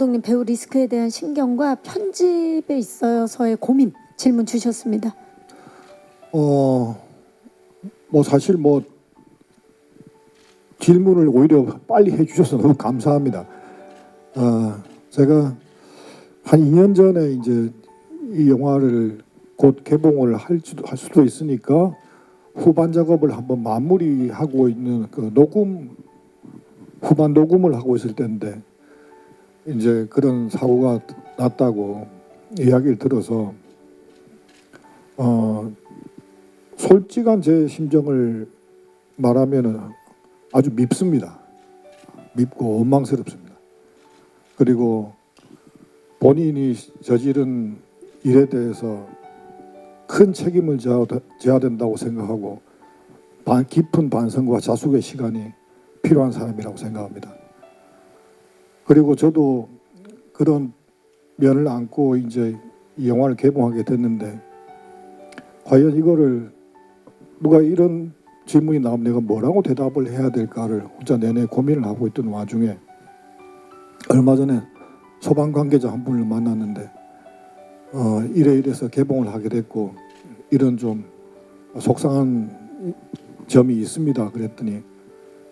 감독님 배우 리스크에 대한 신경과 편집에 있어서의 고민 질문 주셨습니다. 어, 뭐 사실 뭐 질문을 오히려 빨리 해주셔서 너무 감사합니다. 어, 제가 한 2년 전에 이제 이 영화를 곧 개봉을 할 수도, 할 수도 있으니까 후반 작업을 한번 마무리하고 있는 그 녹음 후반 녹음을 하고 있을 때인데 이제 그런 사고가 났다고 이야기를 들어서 어 솔직한 제 심정을 말하면은 아주 밉습니다. 밉고 원망스럽습니다. 그리고 본인이 저지른 일에 대해서 큰 책임을 져야, 된다고 생각하고 반, 깊은 반성과 자숙의 시간이 필요한 사람이라고 생각합니다. 그리고 저도 그런 면을 안고 이제 이 영화를 개봉하게 됐는데 과연 이거를 누가 이런 질문이 나오면 내가 뭐라고 대답을 해야 될까를 혼자 내내 고민을 하고 있던 와중에 얼마 전에 소방 관계자 한 분을 만났는데 어, 이래 이래서 개봉을 하게 됐고 이런 좀 속상한 점이 있습니다. 그랬더니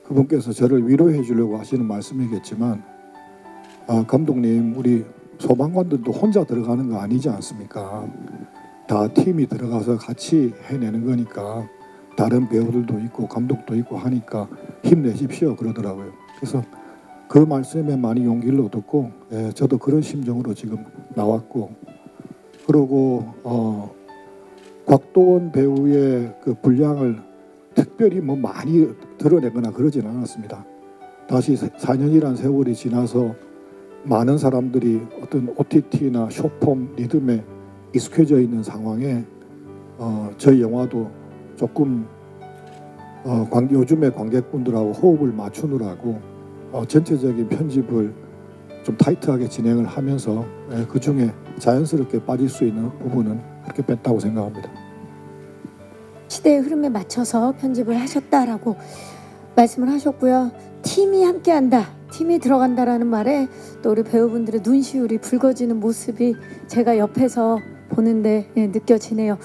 그분께서 저를 위로해 주려고 하시는 말씀이겠지만 아, 감독님 우리 소방관들도 혼자 들어가는 거 아니지 않습니까? 다 팀이 들어가서 같이 해내는 거니까 다른 배우들도 있고 감독도 있고 하니까 힘내십시오 그러더라고요. 그래서 그 말씀에 많이 용기를 얻었고 예, 저도 그런 심정으로 지금 나왔고 그러고 어, 곽도원 배우의 그 분량을 특별히 뭐 많이 드러내거나 그러진 않았습니다. 다시 4년이란 세월이 지나서 많은 사람들이 어떤 OTT나 쇼폼 리듬에 익숙해져 있는 상황에 어, 저희 영화도 조금 어, 관, 요즘의 관객분들하고 호흡을 맞추느라고 어, 전체적인 편집을 좀 타이트하게 진행을 하면서 예, 그 중에 자연스럽게 빠질 수 있는 부분은 그렇게 뺐다고 생각합니다. 시대의 흐름에 맞춰서 편집을 하셨다라고 말씀을 하셨고요. 팀이 함께한다, 팀이 들어간다라는 말에 또 우리 배우분들의 눈시울이 붉어지는 모습이 제가 옆에서 보는데 예, 느껴지네요.